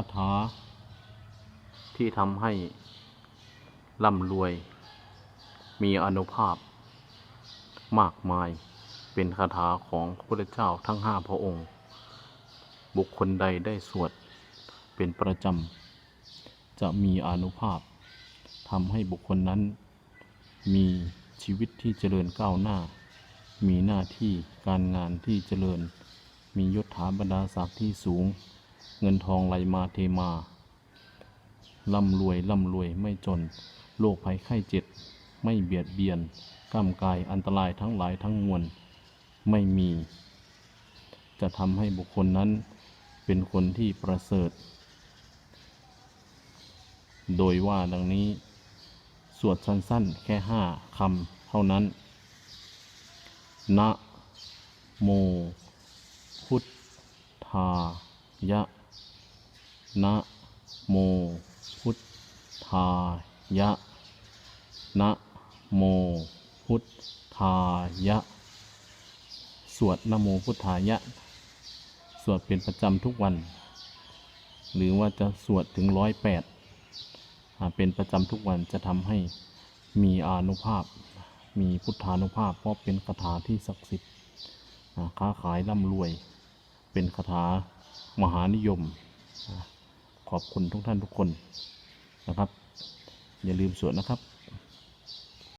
าถา ที่ทำให้ร่ำรวย มีอนุภาพ มากมายเป็นคาถาของพระพุทธเจ้าทั้งห้าพระองค์ บุคคลใดได้สวดเป็นประจำ จะมีอนุภาพทำให้บุคคลนั้น มีชีวิตที่เจริญก้าวหน้า มีหน้าที่การงานที่เจริญ มียศถาบรรดาศักดิ์ที่สูง เงินทองไหลมาเทมาร่ำรวยร่ำรวยไม่จน โรคภัยไข้เจ็บไม่เบียดเบียนก้ามกายอันตรายทั้งหลายทั้งมวลไม่มี จะทำให้บุคคลนั้นเป็นคนที่ประเสริฐ โดยว่าดังนี้ สวดสั้นๆ แค่ห้าคำเท่านั้น นะโม พุทธายะ นะโมพุทธายะ นะโมพุทธายะ สวดนะโมพุทธายะ สวดเป็นประจำทุกวัน หรือว่าจะสวดถึงร้อยแปดเป็นประจำทุกวันจะทำให้มีอานุภาพ มีพุทธานุภาพ เพราะเป็นคาถาที่ศักดิ์สิทธิ์ค้าขายร่ำรวย เป็นคาถามหานิยม ขอบคุณทุกท่านทุกคนนะครับ อย่าลืมสวดนะครับ